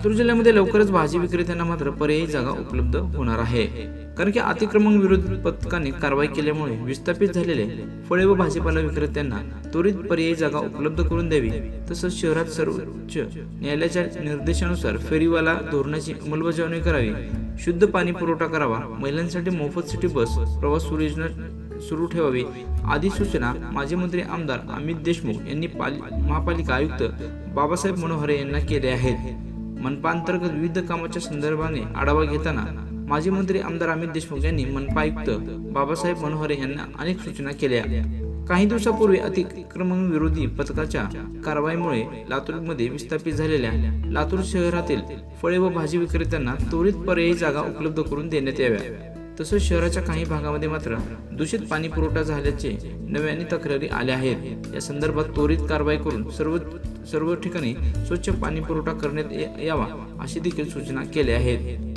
लातूर जिल्ह्यामध्ये लवकरच भाजी विक्रेत्यांना मात्र पर्यायी जागा उपलब्ध होणार आहे. कारण की अतिक्रमण विरोधी पथकाने कारवाई केल्यामुळे विस्थापित झालेले फळे व भाजीपाला विक्रेत्यांना त्वरित पर्यायी जागा उपलब्ध करून द्यावी तसंच शहरात सर्वोच्च न्यायालयाच्या निर्देशानुसार फेरीवाला धोरणाची अंमलबजावणी करावी शुद्ध पाणी पुरवठा करावा महिलांसाठी मोफत सिटी बस प्रवास सुरू योजना सुरू ठेवावी आदी सूचना माजी मंत्री आमदार अमित देशमुख यांनी महापालिका आयुक्त बाबासाहेब मनोहरे यांना केल्या आहेत. मनपांतर्गत विविध कामाच्या संदर्भाने आढावा घेताना माजी मंत्री आमदार अमित देशमुख यांनी मनपा आयुक्त बाबासाहेब मनोहरे यांना अनेक सूचना केल्या. काही दिवसापूर्वी अतिक्रमण विरोधी पथकाच्या कारवाईमुळे लातूरमध्ये विस्थापित झालेल्या लातूर शहरातील फळे व भाजी विक्रेत्यांना त्वरित पर्यायी जागा उपलब्ध करून देण्यात याव्या. तसंच शहराच्या काही भागामध्ये मात्र दूषित पाणी पुरवठा झाल्याचे नव्याने तक्रारी आल्या आहेत. या संदर्भात त्वरित कारवाई करून सर्व सर्व ठिकाणी स्वच्छ पाणी पुरवठा करण्यात यावा अशी देखील सूचना केल्या आहेत.